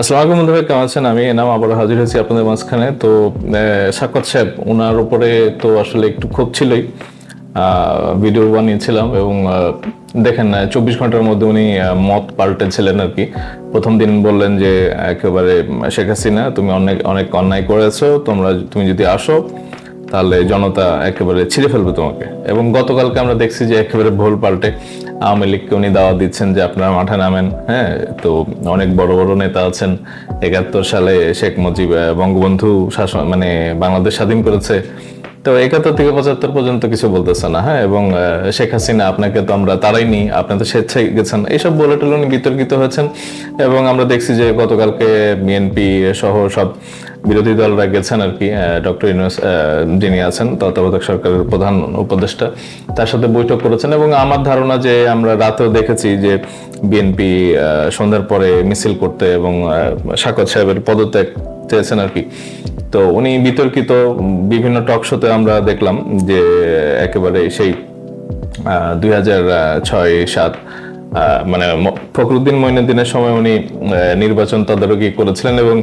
আসসালামু আলাইকুম বন্ধু ভাই কেমন আছেন আমি এনাম আবার হাজির হয়েছি আপনাদের মাঝখানে। তো সাক্ষাৎ সাহেব ওনার উপরে তো আসলে একটু ক্ষোভ ছিলই। ভিডিও বানিয়েছিলাম এবং দেখেন চব্বিশ ঘণ্টার মধ্যে উনি মত পাল্টেছিলেন আর কি। প্রথম দিন বললেন যে, একেবারে শেখ হাসিনা, তুমি অনেক অনেক অন্যায় করেছ, তোমরা তুমি যদি আসো, তাহলে জনতা একেবারে ছিঁড়ে ফেলবে তোমাকে। এবং গতকালকে আমরা দেখছি যে, একেবারে ভোল পাল্টে আওয়ামী লীগকে উনি দাওয়া দিচ্ছেন যে আপনারা মাঠে নামেন হ্যাঁ? তো অনেক বড় বড় নেতা আছেন। একাত্তর সালে শেখ মুজিব বঙ্গবন্ধু শাসন মানে বাংলাদেশ স্বাধীন করেছে। তো একাত্তর থেকে পঁচাত্তর পর্যন্ত কিছু বলতেছে না হ্যাঁ? এবং শেখ হাসিনা আপনাকে তো আমরা তারাইনি আপনি তো স্বেচ্ছায় গেছেন। এইসব বলে উনি বিতর্কিত হয়েছেন এবং আমরা দেখছি যে গতকালকে বিএনপি সহ সব বিরোধী দলরা গেছেন আর কি ডক্টর ইউনুস যিনি আছেন, তত্ত্বাবধায়ক সরকারের প্রধান উপদেষ্টা, তার সাথে বৈঠক করেছেন এবং আমার ধারণা যে আমরা রাতেও দেখেছি যে বিএনপি সন্ধ্যার পরে মিছিল করতে এবং সাকত সাহেবের পদত্যাগ চেয়েছেন আর কি। তো উনি বিতর্কিত, বিভিন্ন টক শোতে আমরা দেখলাম যে একেবারে সেই দুই হাজার ছয় সাত মানে ফখরুদ্দিন মঈনুদ্দিনের সময় উনি নির্বাচন তদারকি করেছিলেন এবং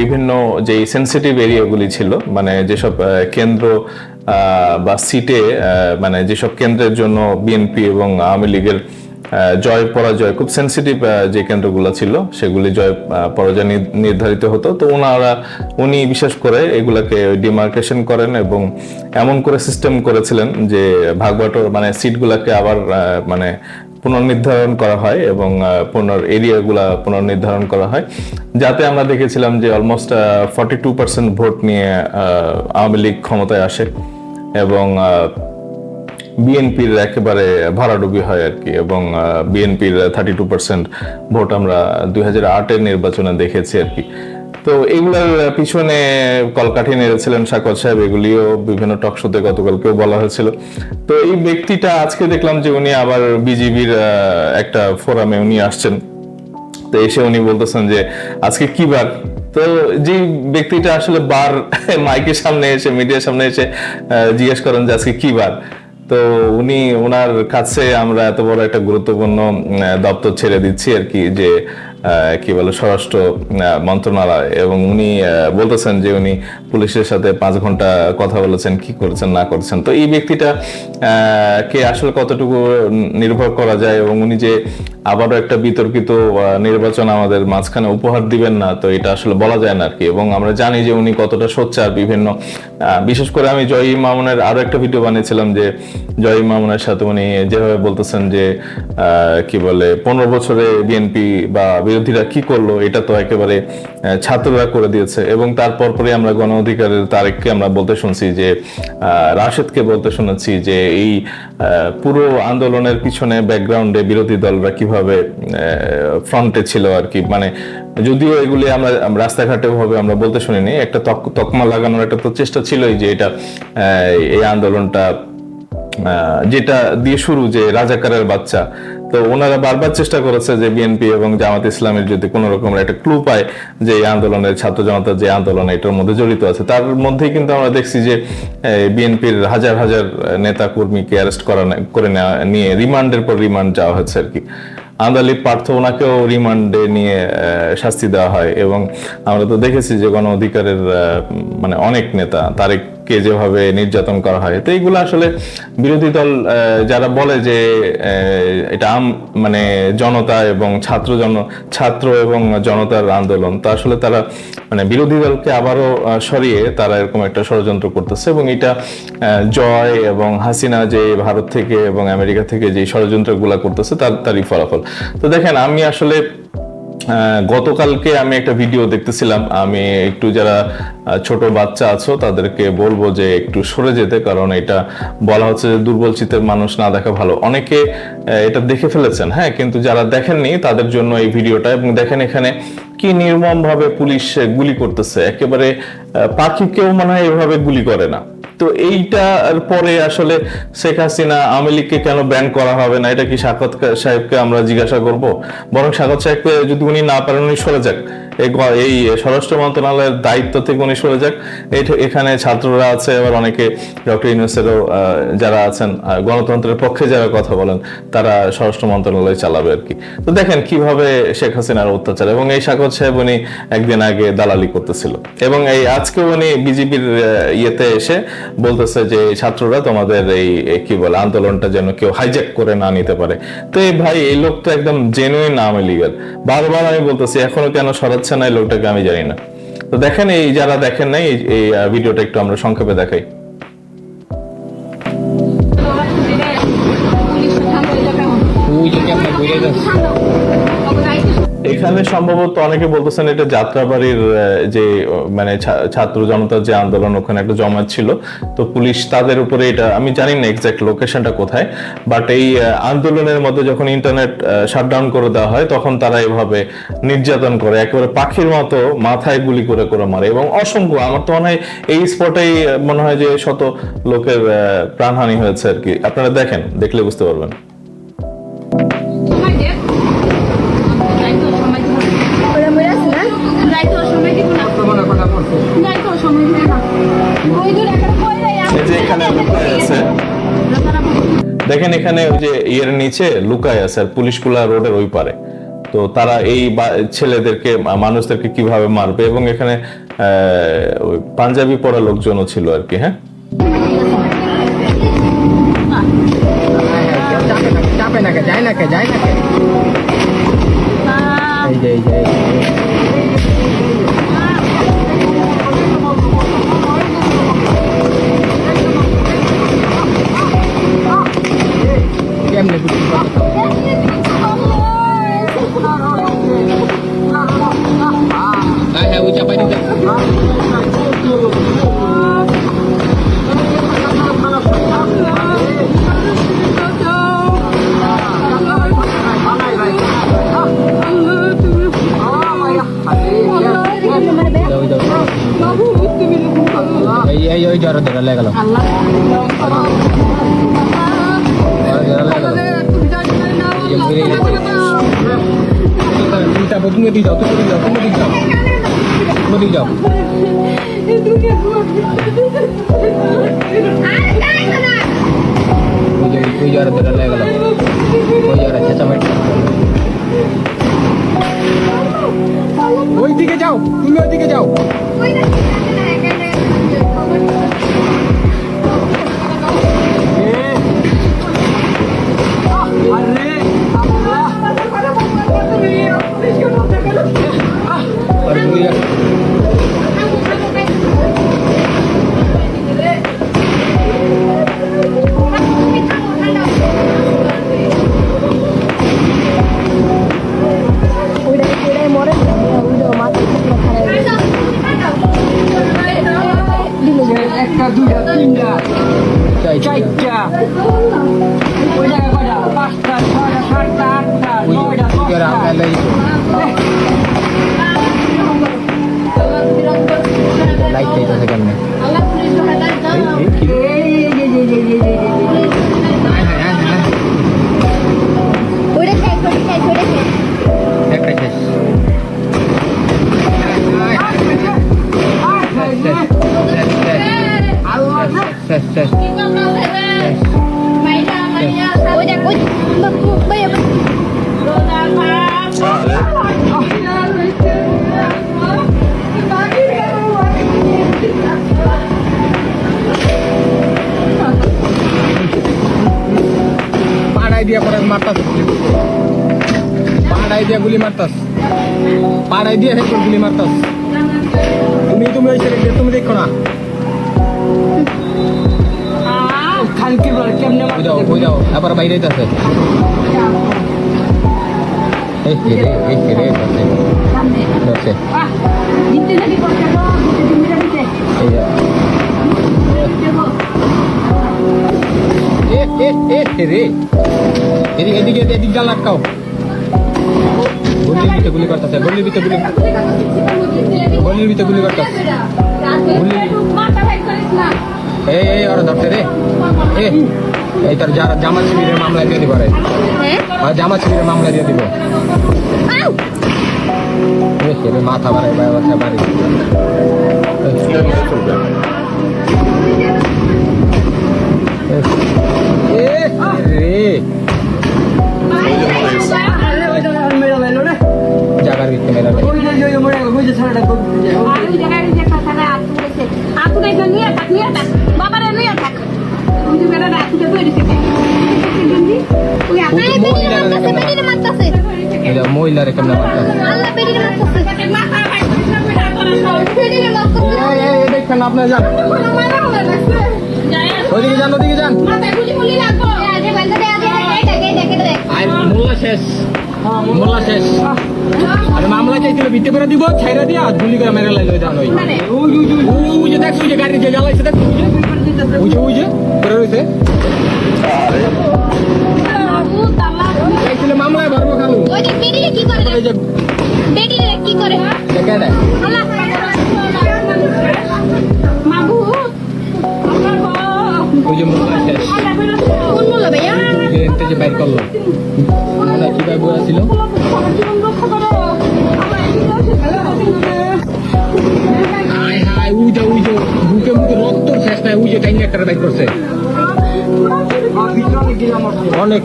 বিভিন্ন যে সেন্সিটিভ এরিয়াগুলি ছিল মানে যেসব কেন্দ্র বা সিটে মানে যেসব কেন্দ্রের জন্য বিএনপি এবং আওয়ামী লীগের জয় পরাজয়, খুব সেন্সিটিভ যে কেন্দ্রগুলো ছিল, সেগুলি জয় পরাজয় নির্ধারিত হতো। তো ওনারা উনি বিশেষ করে এগুলাকে ডিমার্কেশন করেন এবং এমন করে সিস্টেম করেছিলেন যে ভাগবাটোর মানে সিটগুলোকে আবার মানে পুনর্নির্ধারণ করা হয় এবং পুনর এরিয়াগুলা পুনর্নির্ধারণ করা হয়। যাতে আমরা দেখেছিলাম যে almost forty two percent vote নিয়ে আওয়ামী লীগ ক্ষমতায় আসে এবং বিএনপির একেবারে ভাড়াডুবি হয় আর কি, এবং বিএনপির থার্টি টু পার্সেন্ট ভোট আমরা দুই হাজার আটের নির্বাচনে দেখেছি আর কি। তো এগুলোর পিছনে কলকাঠি নেড়েছিলেন সাকত সাহেব, এগুলিও বিভিন্ন টক শোতে গতকালকেও বলা হয়েছিল। তো এই ব্যক্তিটা আজকে দেখলাম যে উনি আবার বিজিবির একটা ফোরামে উনি আসছেন। তো এসে উনি বলতেছেন যে, আজকে কি বার? তো যে ব্যক্তিটা আসলে বার মাইকের সামনে এসে, মিডিয়ার সামনে এসে জিজ্ঞেস করেন যে, আজকে কি বার? তো উনি ওনার কাছে আমরা এত বড় একটা গুরুত্বপূর্ণ দপ্তর ছেড়ে দিচ্ছি আর কি, যে কি বলে, স্বরাষ্ট্র মন্ত্রণালয়, এবং উনি বলতেছেন যে উনি পুলিশের সাথে পাঁচ ঘণ্টা কথা বলেছেন, কি করেছেন, না করেছেন। তো এই ব্যক্তিটা কে আসলে কতটুকু নির্ভর করা যায়, এবং উনি যে আবারও একটা বিতর্কিত নির্বাচন আমাদের মাঝখানে উপহার দিবেন না, তো এটা আসলে বলা যায় না আর কি এবং আমরা জানি যে উনি কতটা সোচ্চার বিভিন্ন বিশেষ করে আমি জয়ী মামুনের আরও একটা ভিডিও বানিয়েছিলাম যে জয়ী মামুনের সাথে উনি যেভাবে বলতেছেন যে কি বলে, পনেরো বছরে বিএনপি বা বিরোধীরা কি করল, এটা তো একেবারে ছাত্ররা করে দিয়েছে। এবং তারপর পরে আমরা গণ অধিকারের তারেককে আমরা বলতে শুনছি যে রাশেদকে বলতে শুনেছি যে, এই পুরো আন্দোলনের পিছনে ব্যাকগ্রাউন্ডে বিরোধী দলরা কীভাবে ফ্রন্টে ছিল আর কি। মানে যদিও এগুলি আমরা রাস্তাঘাটে ভাবে আমরা বলতে শুনিনি। একটা তক- তকমা লাগানোর একটা প্রচেষ্টা ছিলই যে এটা এই আন্দোলনটা যেটা দিয়ে শুরু যে রাজাকারের বাচ্চা তো ওনারা বারবার চেষ্টা করেছে যে বিএনপি এবং জামাত ইসলামের যদি কোনো রকমের একটা ক্লু পায় যে এই আন্দোলনের ছাত্র জনতার যে আন্দোলন, এটার মধ্যে জড়িত আছে, তার মধ্যেই কিন্তু আমরা দেখছি যে বিএনপির হাজার হাজার নেতা কর্মীকে অ্যারেস্ট করা করে নেওয়া, নিয়ে রিমান্ডের পর রিমান্ড যাওয়া হচ্ছে আর কি। আন্দালিব পার্থ ওনাকেও রিমান্ডে নিয়ে শাস্তি দেওয়া হয় এবং আমরা তো দেখেছি যে গণ অধিকারের মানে অনেক নেতা তারেককে যেভাবে নির্যাতন করা হয়। তো এইগুলো আসলে বিরোধী দল যারা বলে যে এটা আম মানে জনতা এবং ছাত্র জন, ছাত্র এবং জনতার আন্দোলন, তা আসলে তারা মানে বিরোধী দলকে আবারও সরিয়ে তারা এরকম একটা ষড়যন্ত্র করতেছে এবং এটা জয় এবং হাসিনা যে ভারত থেকে এবং আমেরিকা থেকে যে ষড়যন্ত্রগুলো করতেছে, তার, তারই ফলাফল। তো দেখেন, আমি আসলে গতকালকে আমি একটা ভিডিও দেখতেছিলাম। আমি একটু যারা ছোট বাচ্চা আছো তাদেরকে বলব যে একটু সরে যেতে কারণ এটা বলা হচ্ছে যে দুর্বল চিত্তের মানুষ না দেখা ভালো। অনেকে এটা দেখে ফেলেছেন হ্যাঁ? কিন্তু যারা দেখেননি তাদের জন্য এই ভিডিওটা এবং দেখেন এখানে কি নির্মম ভাবে পুলিশ গুলি করতেছে। একেবারে আহ, পাখিকেও মনে হয় এভাবে গুলি করে না। তো এইটার পরে আসলে শেখ হাসিনা আওয়ামী লীগকে কেন ব্যান করা হবে না, এটা কি সাকত সাহেবকে আমরা জিজ্ঞাসা করব? বরং সাকত সাহেবকে যদি উনি না পারেন, উনি সরে যাক। এই স্বরাষ্ট্র মন্ত্রণালয়ের দায়িত্ব থেকে উনি সরে যাক। এখানে ছাত্ররা আছে আবার অনেকে ডক্টর ইউনুসেরও যারা আছেন গণতন্ত্রের পক্ষে যারা কথা বলেন, তারা স্বরাষ্ট্র মন্ত্রণালয় চালাবে আর কি। তো দেখেন কীভাবে শেখ হাসিনার অত্যাচার এবং এই সাকত সাহেব উনি একদিন আগে দালালি করতেছিল। এবং এই আজকে উনি বিজেপির ইয়েতে এসে বলতেছে যে ছাত্ররা তোমাদের এই কি বলে, আন্দোলনটা যেন কেউ হাইজ্যাক করে না নিতে পারে। তো এই ভাই, এই লোকটা একদম জেনুইন আওয়ামী লীগের। বারবার আমি বলতেছি, এখনও কেন সরাচ্ছে না এই লোকটাকে আমি জানি না। তো দেখেন এই যারা দেখেন নাই, এই- ভিডিওটা একটু আমরা সংক্ষেপে দেখাই। এখানে সম্ভবত অনেকে বলতেছেন এটা যাত্রাবাড়ির যে মানে ছাত্র জনতার যে আন্দোলন ওখানে একটা জমায়েত ছিল। তো পুলিশ তাদের উপরে এটা, আমি জানি না এক্সাক্ট লোকেশনটা কোথায় বাট এই আন্দোলনের মধ্যে যখন ইন্টারনেট শাটডাউন করে দেওয়া হয়, তখন তারা এভাবে নির্যাতন করে, একেবারে পাখির মতো মাথায় গুলি করে করে মারে এবং অসংখ্য, আমার তো মনে হয় এই স্পটেই মনে হয় যে শত লোকের প্রাণহানি হয়েছে আর কি। আপনারা দেখেন, দেখলে বুঝতে পারবেন। দেখেন এখানে ওই যে ইয়ের নিচে লুকায় আছে আর পুলিশগুলা রোডের ওই পারে। তো তারা এই ছেলেদেরকে মানুষদেরকে কীভাবে মারবে এবং এখানে আহ, ওই পাঞ্জাবি পরা লোকজনও ছিল আর কি হ্যাঁ? চাপে না যায় না যায় না কেমনে বুঝতে পারছ? হ্যাঁ হ্যাঁ ওই চাপাই দিতে দাও দাও এই এই ওই জ্বর ধরে লেগে গেল তুমি এদিকে যাও তুমি এদিকে যাও। তুমি এদিকে যাও তুমি এদিকে যাও कोई जा रहा तेरा लेगा ওইদিকে যাও, তুমি ওইদিকে যাও। একটা দুইটা তিনটা চারটা ওই জায়গায় কয়টা পাঁচটা ছয়টা সাতটা আটটা নয়টা লাইট চাইতেছে কেন একটা শেষ দিয়া পরে মারতাস পাড়াই দিয়া গুলি মারতাস পাড়াই দিয়া হেড গুলি মারতাস তুমি তুমি ওই ছেলে তুমি দেখো না। খানকির বল কেমনে মারতে দাও কই করতে এ এ এ হেরে এদিকে এদিকে এদিকে গাল আটকাও। গলির ভিতরে গুলি করতেছে গলির ভিতরে গুলি গলির ভিতরে গুলি করতেছে। গুলি এই এই ওরা ধরতে রে এ এই তোর যারা জামা শিবিরের মামলা দিয়ে দিব আর জামা শিবিরের মামলা দিয়ে দিব। এ, এরে মাথা বাড়াই বাড়াই বাড়ি জাগার মেরা রে। জায়গায় যে মহিলারে কেমনে এই, এই, আপনার যান। যান মোল্লা শেষ। মোল্লা শেষ। আরে মামলা চাইছিল ভিত্তি করে দিব ছাইরা দিয়া গুলি করে মেরে লাইলো ওই যে দেখছ যে গাড়ি যে জ্বালাইছে মামলায় ভরবো খালু এই যে কি করে দেখে দেয় ওই যে মোল্লা শেষ। কোন বলো ভাইয়া ওই যে বাইর করল। মোল্লা কি ভাই বলা ছিল হাই হাই ওই যে ওই যে বুকে মুখে রক্ত শেষ নাই ওই যে টাইনি একটা বাইর করছে। অনেক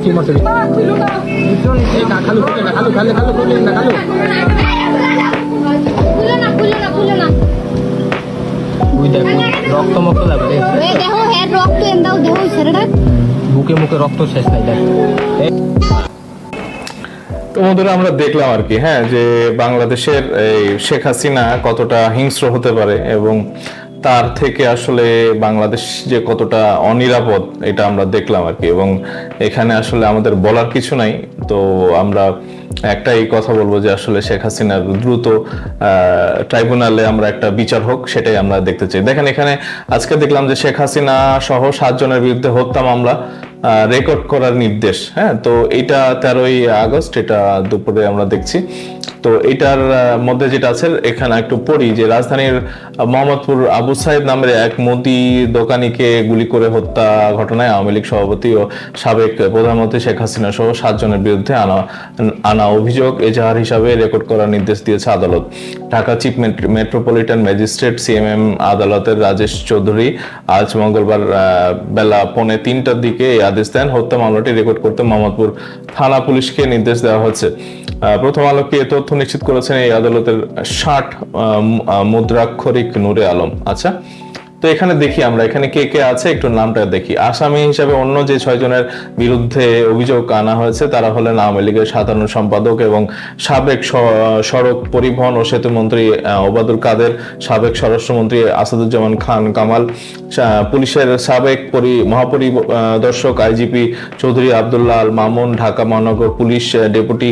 রক্ত বুকে মুখে রক্ত শেষ নাই আমরা দেখলাম আর কি হ্যাঁ যে বাংলাদেশের এই শেখ হাসিনা কতটা হিংস্র হতে পারে এবং তার থেকে আসলে বাংলাদেশ যে কতটা অনিরাপদ, এটা আমরা দেখলাম আর কি। এবং এখানে আসলে আমাদের বলার কিছু নাই। তো আমরা একটাই কথা বলব যে আসলে শেখ হাসিনার দ্রুত ট্রাইব্যুনালে আমরা একটা বিচার হোক, সেটাই আমরা দেখতে চাই। দেখেন, এখানে আজকে দেখলাম যে শেখ হাসিনা সহ সাতজনের বিরুদ্ধে হত্যা মামলা রেকর্ড করার নির্দেশ হ্যাঁ? তো এটা তেরোই আগস্ট, এটা দুপুরে আমরা দেখছি। তো এটার মধ্যে যেটা আছে, এখানে একটু পড়ি যে রাজধানীর মোহাম্মদপুর আবু সাইদ নামের এক মুদি দোকানিকে গুলি করে হত্যা ঘটনায় আওয়ামী লীগ সভাপতি ও সাবেক প্রধানমন্ত্রী শেখ হাসিনা সহ সাতজনের বিরুদ্ধে আনা আনা অভিযোগ। এজাহার হিসাবে রেকর্ড করার নির্দেশ দিয়েছে আদালত। Dhaka chief met- metropolitan magistrate CMM আদালতের রাজেশ চৌধুরী আজ মঙ্গলবার বেলা পৌনে তিনটার দিকে এই আদেশ দেন। হত্যা মামলাটি রেকর্ড করতে মোহাম্মদপুর থানা পুলিশকে নির্দেশ দেওয়া হচ্ছে প্রথম আলোকে তথ্য নিশ্চিত করেছেন এই আদালতের ষাট মুদ্রাক্ষরিক নূরে আলম। আচ্ছা তো এখানে দেখি আমরা এখানে কে কে আছে একটু নামটা দেখি। আসামি হিসাবে অন্য যে ছয়জনের বিরুদ্ধে অভিযোগ আনা হয়েছে তারা হলেন আওয়ামী লীগের সাধারণ সম্পাদক এবং সাবেক সড়ক পরিবহন ও সেতু মন্ত্রী আহ, ওবায়দুল কাদের সাবেক স্বরাষ্ট্রমন্ত্রী আসাদুজ্জামান খান কামাল পুলিশের সাবেক পরি মহাপরিদর্শক আইজিপি চৌধুরী আবদুল্লাহ আল মামুন ঢাকা মহানগর পুলিশ ডেপুটি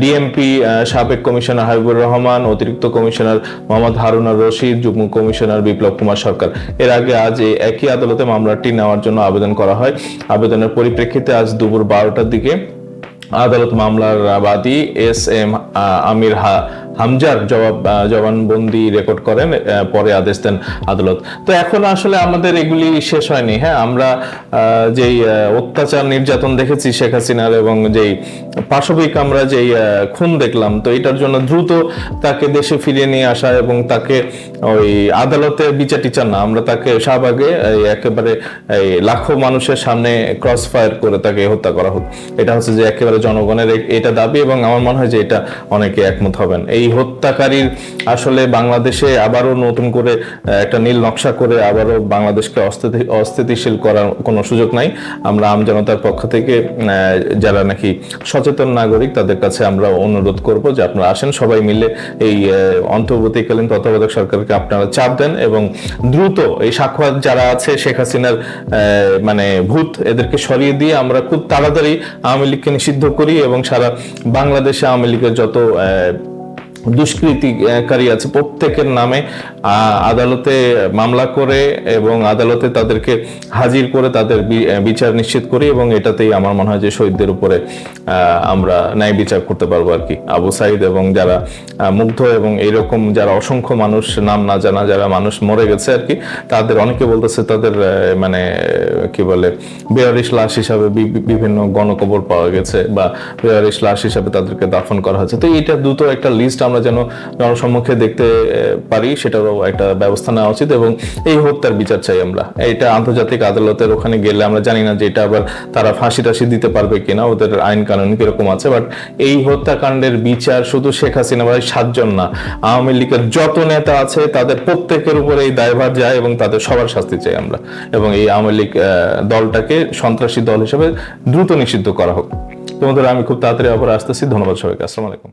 ডিএমপি সাবেক কমিশনার হাবিবুর রহমান অতিরিক্ত কমিশনার মোহাম্মদ হারুন আর রশিদ যুগ্ম কমিশনার বিপ্লব কুমার সরকার। এর আগে আজ একই আদালতে মামলাটি নেওয়ার জন্য আবেদন করা হয়। আবেদনের পরিপ্রেক্ষিতে আজ দুপুর বারোটার দিকে আদালত মামলার বাদী এস এম আমির হা- হামজার জবাব জবানবন্দি রেকর্ড করেন পরে আদেশ দেন আদালত। তো এখন আসলে আমাদের এগুলি শেষ হয়নি হ্যাঁ? আমরা যেই অত্যাচার নির্যাতন দেখেছি শেখ হাসিনার এবং যেই পাশবিক আমরা যেই খুন দেখলাম, তো এটার জন্য দ্রুত তাকে দেশে ফিরিয়ে নিয়ে আসা এবং তাকে ওই আদালতে বিচার টিচার না, আমরা তাকে শাহবাগে একেবারে লাখো মানুষের সামনে ক্রস ফায়ার করে তাকে হত্যা করা হোক। এটা হচ্ছে যে একেবারে জনগণের এটা দাবি এবং আমার মনে হয় যে এটা অনেকে একমত হবেন। এই হত্যাকারীর আসলে বাংলাদেশে আবারও নতুন করে একটা নীল নকশা করে আবারও বাংলাদেশকে অস্থিতিশীল করার কোনো সুযোগ নাই। আমরা আমজনতার পক্ষ থেকে যারা নাকি সচেতন নাগরিক, তাদের কাছে আমরা অনুরোধ করব যে আপনারা আসেন, সবাই মিলে এই অন্তর্বর্তীকালীন তত্ত্বাবধায়ক সরকারকে আপনারা চাপ দেন এবং দ্রুত এই সাক্ষাৎ যারা আছে, শেখ হাসিনার মানে ভূত এদেরকে সরিয়ে দিয়ে আমরা খুব তাড়াতাড়ি আওয়ামী লীগকে নিষিদ্ধ করি এবং সারা বাংলাদেশে আওয়ামী লীগের যত দুষ্কৃতিকারী আছে। প্রত্যেকের নামে আদালতে মামলা করে এবং আদালতে তাদেরকে হাজির করে তাদের বিচার নিশ্চিত করি এবং এটাতেই আমার মনে হয় যে শহীদদের উপরে আমরা ন্যায় বিচার করতে পারব আর কি। আবু সাইদ এবং যারা মুগ্ধ এবং এরকম যারা অসংখ্য মানুষ নাম না জানা যারা মানুষ মরে গেছে আর কি, তাদের অনেকে বলতেছে তাদের মানে কি বলে, বেয়ারিশ লাশ হিসাবে বিভিন্ন গণকবর পাওয়া গেছে বা বেয়ারিশ লাশ হিসাবে তাদেরকে দাফন করা হয়েছে। তো এটা দ্রুত একটা লিস্ট আমরা যেন জনসম্মুখে দেখতে পারি, সেটারও একটা ব্যবস্থা নেওয়া উচিত এবং এই হত্যার বিচার চাই আমরা। এটা আন্তর্জাতিক আদালতের ওখানে গেলে আমরা জানি না যে এটা আবার তারা ফাঁসি টাসি দিতে পারবে কিনা, ওদের আইন কানুন কীরকম আছে, বাট এই হত্যাকাণ্ডের বিচার শুধু শেখ হাসিনা এই সাতজন না, আওয়ামী লীগের যত নেতা আছে, তাদের প্রত্যেকের উপরে এই দায়ভার যায় এবং তাদের সবার শাস্তি চাই আমরা এবং এই আওয়ামী লীগ দলটাকে সন্ত্রাসী দল হিসেবে দ্রুত নিষিদ্ধ করা হোক। তোমাদের আমি খুব তাড়াতাড়ি আবার আসতেছি। ধন্যবাদ সবাইকে। আসসালামু আলাইকুম।